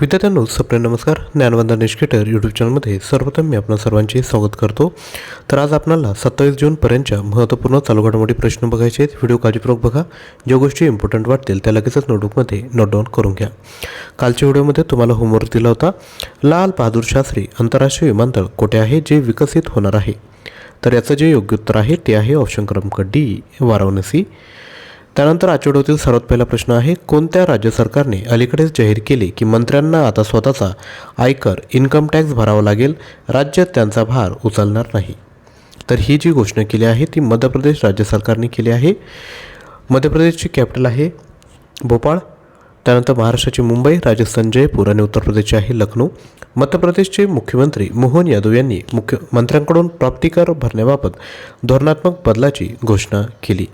विद्यार्थ्यांनो सप्रे नमस्कार. ज्ञानवंदा निष्केटर यूट्यूब चॅनलमध्ये सर्वप्रथम मी आपणा सर्वांचे स्वागत करतो. तर आज आपल्याला सत्तावीस जूनपर्यंतच्या महत्त्वपूर्ण चालू घडामोडी प्रश्न बघायचे आहेत. व्हिडिओ काळजीपूर्वक बघा. ज्या गोष्टी इम्पॉर्टंट वाटतील त्या लगेचच नोटबुकमध्ये नोट डाऊन करून घ्या. कालच्या व्हिडिओमध्ये तुम्हाला होमवर्क दिला होता. लाल बहादूर शास्त्री आंतरराष्ट्रीय विमानतळ कोठे आहे? जे विकसित होणार आहे. तर याचं जे योग्य उत्तर आहे ते आहे ऑप्शन क्रमांक डी वाराणसी. त्यानंतर आठवड्यातील सर्वात पहिला प्रश्न आहे कोणत्या राज्य सरकारने अलीकडेच जाहीर केले की मंत्र्यांना आता स्वतःचा आयकर इन्कम टॅक्स भरावा लागेल राज्य त्यांचा भार उचलणार नाही? तर ही जी घोषणा केली आहे ती मध्य प्रदेश राज्य सरकारने केली आहे. मध्य प्रदेशची कॅपिटल आहे भोपाळ त्यानंतर महाराष्ट्राची मुंबई राजस्थान जयपूर आणि उत्तर प्रदेशचे आहे लखनौ मध्य प्रदेशचे मुख्यमंत्री मोहन यादव यांनी मुख्यमंत्र्यांकडून प्राप्तिकर भरण्याबाबत धोरणात्मक बदलाची घोषणा केली.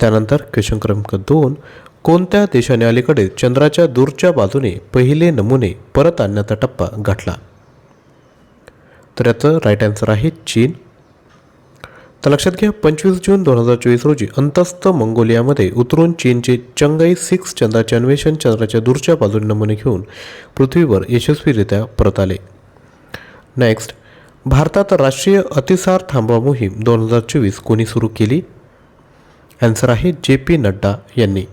त्यानंतर क्वेश्चन क्रमांक दोन कोणत्या देशाने अलीकडे चंद्राच्या दूरच्या बाजूने पहिले नमुने परत आणण्याचा टप्पा गाठला? तर याचं राईट आन्सर आहे चीन. तर लक्षात घ्या पंचवीस जून दोन हजार चोवीस रोजी अंतस्थ मंगोलियामध्ये उतरून चीनचे चंगाई सिक्स चंद्राचे अन्वेषण चंद्राच्या दूरच्या बाजूने नमुने घेऊन पृथ्वीवर यशस्वीरित्या परत आले. नेक्स्ट भारतात राष्ट्रीय अतिसार थांबवा मोहीम दोन हजार चोवीस कोणी सुरू केली? आन्सर आहे जे पी नड्डा यांनी.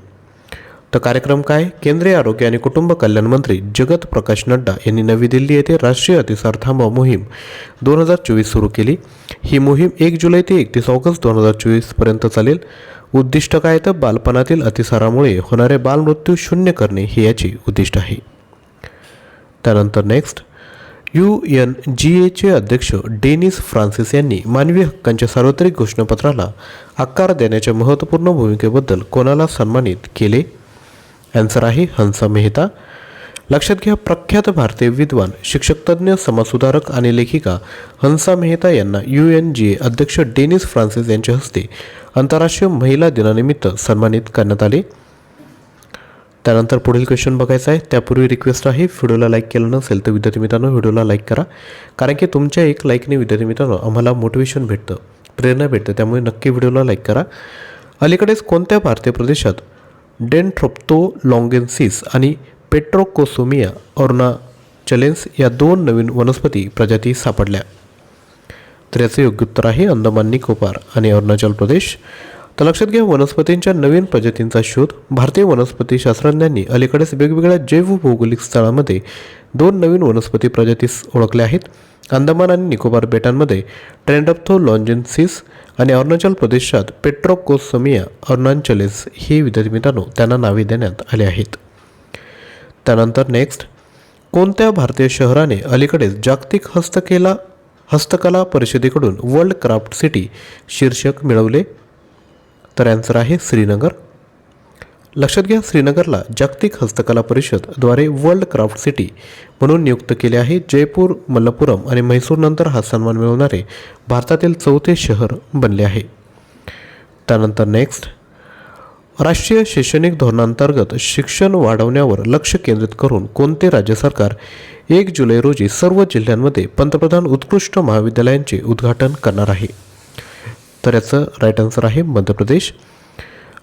तर कार्यक्रम काय? केंद्रीय आरोग्य आणि कुटुंब कल्याण मंत्री जगत प्रकाश नड्डा यांनी नवी दिल्ली येथे राष्ट्रीय अतिसार थांबा मोहीम दोन हजार चोवीस सुरू केली. ही मोहीम एक जुलै ते एकतीस ऑगस्ट दोन हजार चोवीसपर्यंत चालेल. उद्दिष्ट काय? तर बालपणातील अतिसारामुळे होणारे बालमृत्यू शून्य करणे हे याचे उद्दिष्ट आहे. त्यानंतर नेक्स्ट यू एन जी एचे अध्यक्ष डेनिस फ्रान्सिस यांनी मानवी हक्कांच्या सार्वत्रिक घोषणापत्राला आकार देण्याच्या महत्त्वपूर्ण भूमिकेबद्दल कोणाला सन्मानित केले? आन्सर आहे हंसा मेहता. लक्षात घ्या प्रख्यात भारतीय विद्वान शिक्षकतज्ञ समाजसुधारक आणि लेखिका हंसा मेहता यांना यू एन जी ए अध्यक्ष डेनिस फ्रान्सिस यांच्या हस्ते आंतरराष्ट्रीय महिला दिनानिमित्त सन्मानित करण्यात आले. त्यानंतर पुढील क्वेश्चन बघायचा आहे. त्यापूर्वी रिक्वेस्ट आहे व्हिडिओला लाईक केलं नसेल तर विद्यार्थी मित्रांनो व्हिडिओला लाईक करा. कारण की तुमच्या एक लाईकने विद्यार्थी मित्रांनो आम्हाला मोटिवेशन भेटतं प्रेरणा भेटतं त्यामुळे नक्की व्हिडिओला लाईक करा. अलीकडेच कोणत्या भारतीय प्रदेशात डेनथ्रोप्तो लॉंगेन्सिस आणि पेट्रोकोसोमिया ऑर्नाचलेन्स या दोन नवीन वनस्पती प्रजाती सापडल्या? तर याचं योग्य उत्तर आहे अंदमान निकोबार आणि अरुणाचल प्रदेश. तर लक्षात घ्या वनस्पतींच्या नवीन प्रजातींचा शोध. भारतीय वनस्पती शास्त्रज्ञांनी अलीकडेच वेगवेगळ्या जैवभौगोलिक स्थळांमध्ये दोन नवीन वनस्पती प्रजाती ओळखल्या आहेत. अंदमान आणि निकोबार बेटांमध्ये ट्रेंडप्थो लॉन्जेन्सिस आणि अरुणाचल प्रदेशात पेट्रोकोसमिया अरुणाचलेस हे विद्यार्थी मित्रांनो त्यांना नावे देण्यात आले आहेत. त्यानंतर नेक्स्ट कोणत्या भारतीय शहराने अलीकडेच जागतिक हस्तकेला हस्तकला परिषदेकडून वर्ल्ड क्राफ्ट सिटी शीर्षक मिळवले? तर आन्सर आहे श्रीनगर. लक्षात घ्या श्रीनगरला जागतिक हस्तकला परिषदद्वारे वर्ल्ड क्राफ्ट सिटी म्हणून नियुक्त केले आहे. जयपूर मल्लपुरम आणि म्हैसूरनंतर हा सन्मान मिळवणारे भारतातील चौथे शहर बनले आहे. त्यानंतर नेक्स्ट राष्ट्रीय शैक्षणिक धोरणांतर्गत शिक्षण वाढवण्यावर लक्ष केंद्रित करून कोणते राज्य सरकार एक जुलै रोजी सर्व जिल्ह्यांमध्ये पंतप्रधान उत्कृष्ट महाविद्यालयांचे उद्घाटन करणार आहे? तर याचं राईट आन्सर आहे मध्य प्रदेश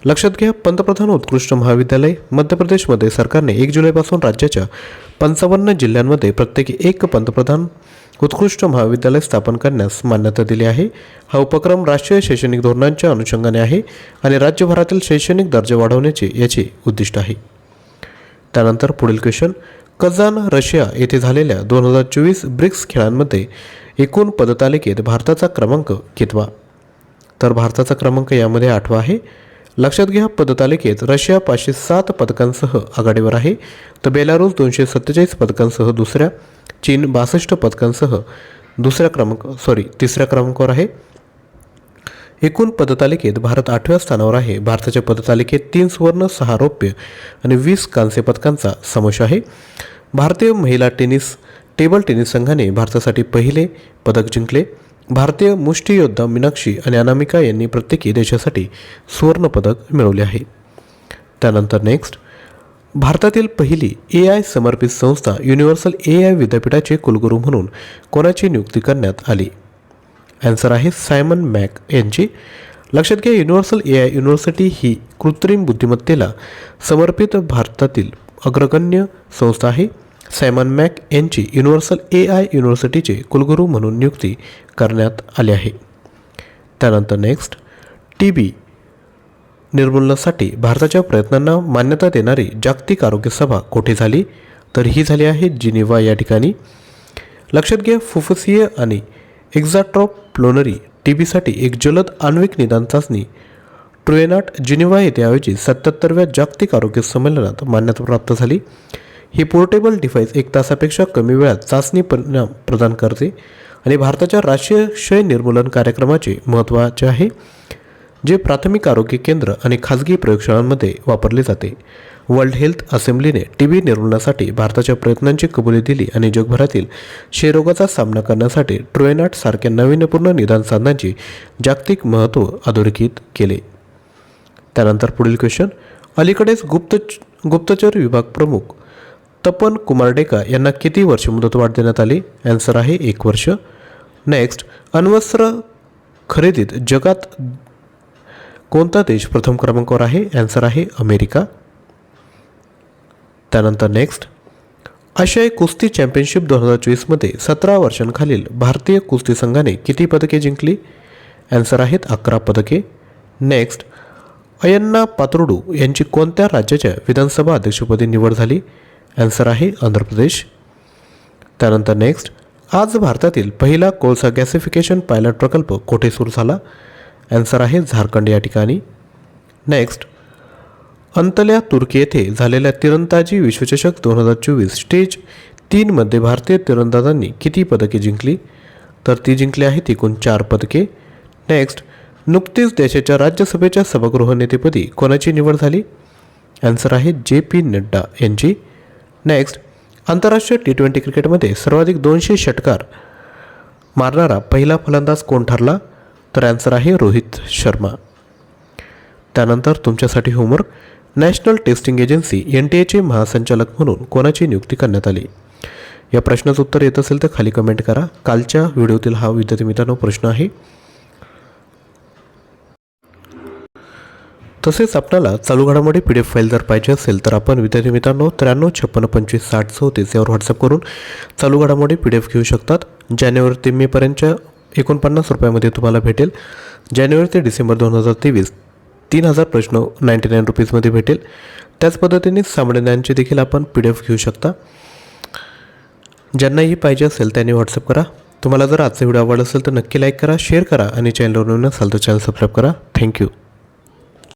लक्षात घ्या पंतप्रधान उत्कृष्ट महाविद्यालय मध्य प्रदेशमध्ये सरकारने एक जुलैपासून राज्याच्या पंचावन्न जिल्ह्यांमध्ये प्रत्येकी एक पंतप्रधान उत्कृष्ट महाविद्यालय स्थापन करण्यास मान्यता दिली आहे. हा उपक्रम राष्ट्रीय शैक्षणिक धोरणांच्या अनुषंगाने आहे आणि राज्यभरातील शैक्षणिक दर्जा वाढवण्याचे याचे उद्दिष्ट आहे. त्यानंतर पुढील क्वेश्चन कझान रशिया येथे झालेल्या दोन हजार चोवीस ब्रिक्स खेळांमध्ये एकूण पदतालिकेत भारताचा क्रमांक कितवा? तर भारताचा क्रमांक यामध्ये आठवा आहे. लक्षात घ्या पदतालिकेत रशिया पाचशे सात पदकांसह आघाडीवर आहे. तर बेलारूस दोनशे सत्तेचाळीस पदकांसह दुसऱ्या. चीन बासष्ट पदकांसह दुसऱ्या क्रमांक सॉरी तिसऱ्या क्रमांकावर आहे. एकूण पदतालिकेत भारत आठव्या स्थानावर आहे. भारताच्या पदतालिकेत तीन सुवर्ण सहा रौप्य आणि वीस कांस्य पदकांचा समावेश आहे. भारतीय महिला टेनिस टेबल टेनिस संघाने भारतासाठी पहिले पदक जिंकले. भारतीय मुष्टियोद्धा मीनाक्षी आणि अनामिका यांनी प्रत्येकी देशासाठी सुवर्णपदक मिळवले आहे. त्यानंतर नेक्स्ट भारतातील पहिली ए आय समर्पित संस्था युनिव्हर्सल ए आय विद्यापीठाचे कुलगुरू म्हणून कोणाची नियुक्ती करण्यात आली? ॲन्सर आहे सायमन मॅक यांची. लक्षात घ्या युनिव्हर्सल ए आय युनिव्हर्सिटी ही कृत्रिम बुद्धिमत्तेला समर्पित भारतातील अग्रगण्य संस्था आहे. सायमन मॅक यांची युनिव्हर्सल ए आय युनिव्हर्सिटीचे कुलगुरू म्हणून नियुक्ती करण्यात आली आहे. त्यानंतर नेक्स्ट टी बी निर्मूलनासाठी भारताच्या प्रयत्नांना मान्यता देणारी जागतिक आरोग्य सभा कोठे झाली? तर ही झाली आहे जिनिव्हा या ठिकाणी. लक्षात घ्या फुफ्युसिये आणि एक्झाट्रॉप प्लोनरी टी बीसाठी एक जलद आण्विक निदान चाचणी ट्रुएनाट जिनिव्हा येथे आयोजित सत्याहत्तरव्या जागतिक आरोग्य संमेलनात मान्यता प्राप्त झाली. ही पोर्टेबल डिव्हाइस एक तासापेक्षा कमी वेळात चाचणी परिणाम प्रदान करते आणि भारताच्या राष्ट्रीय क्षय निर्मूलन कार्यक्रमाचे महत्त्वाचे आहे जे प्राथमिक आरोग्य केंद्र आणि खाजगी प्रयोगशाळांमध्ये वापरले जाते. वर्ल्ड हेल्थ असेंब्लीने टी बी निर्मूलनासाठी भारताच्या प्रयत्नांची कबुली दिली आणि जगभरातील क्षयरोगाचा सामना करण्यासाठी ट्रोएनाट सारख्या नाविन्यपूर्ण निदान साधनांचे जागतिक महत्त्व अधोरेखित केले. त्यानंतर पुढील क्वेश्चन अलीकडेच गुप्त गुप्तचर विभाग प्रमुख तपन कुमारडेका यांना किती वर्ष मुदतवाढ देण्यात आली? ॲन्सर आहे एक वर्ष. नेक्स्ट अण्वस्त्र खरेदीत जगात कोणता देश प्रथम क्रमांकावर आहे? ॲन्सर आहे अमेरिका. त्यानंतर नेक्स्ट आशियाई कुस्ती चॅम्पियनशिप दोन हजार चोवीसमध्ये सतरा वर्षांखालील भारतीय कुस्ती संघाने किती पदके जिंकली? ॲन्सर आहेत अकरा पदके. नेक्स्ट अयन्ना पात्रोडू यांची कोणत्या राज्याच्या विधानसभा अध्यक्षपदी निवड झाली? ॲन्सर आहे आंध्र प्रदेश. त्यानंतर नेक्स्ट आज भारतातील पहिला कोळसा गॅसिफिकेशन पायलट प्रकल्प कोठे सुरू झाला? ॲन्सर आहे झारखंड या ठिकाणी. नेक्स्ट अंतल्या तुर्की येथे झालेल्या तिरंदाजी विश्वचषक दोन हजार चोवीस स्टेज तीनमध्ये भारतीय तिरंदाजांनी किती पदके जिंकली? तर ती जिंकली आहेत एकूण चार पदके. नेक्स्ट नुकतीच देशाच्या राज्यसभेच्या सभागृह नेतेपदी कोणाची निवड झाली? ॲन्सर आहे जे पी नड्डा यांची. नेक्स्ट आंतरराष्ट्रीय टी ट्वेंटी क्रिकेटमध्ये सर्वाधिक दोनशे षटकार मारणारा पहिला फलंदाज कोण ठरला? तर ॲन्सर आहे रोहित शर्मा. त्यानंतर तुमच्यासाठी homework national testing agency N T एचे महासंचालक म्हणून कोणाची नियुक्ती करण्यात आली? या प्रश्नाचं उत्तर येत असेल तर खाली कमेंट करा. कालच्या व्हिडिओतील हा विद्यार्थी मित्रांनो प्रश्न आहे. तसेच आपल्याला चालू घडामोडी पी डी एफ फाईल जर पाहिजे असेल तर आपण विद्यार्थी मित्रांनो त्र्याण्णव छप्पन्न पंचवीस साठ चौतीस यावर व्हॉट्सअप करून चालू घडामोडी पी डी एफ घेऊ शकतात. जानेवारी ते मेपर्यंतच्या एकोणपन्नास रुपयामध्ये तुम्हाला भेटेल. जानेवारी ते डिसेंबर दोन हजार तेवीस तीन हजार प्रश्न नाईंटी नाईन रुपीजमध्ये भेटेल. त्याच पद्धतीने सामान्यांचे देखील आपण पी डी एफ घेऊ शकता. ज्यांनाही पाहिजे असेल त्यांनी व्हॉट्सअप करा. तुम्हाला जर आजचा व्हिडिओ आवडला असेल तर नक्की लाईक करा शेअर करा आणि चॅनलवर नवीन असाल तर चॅनल सबस्क्राईब करा. थँक्यू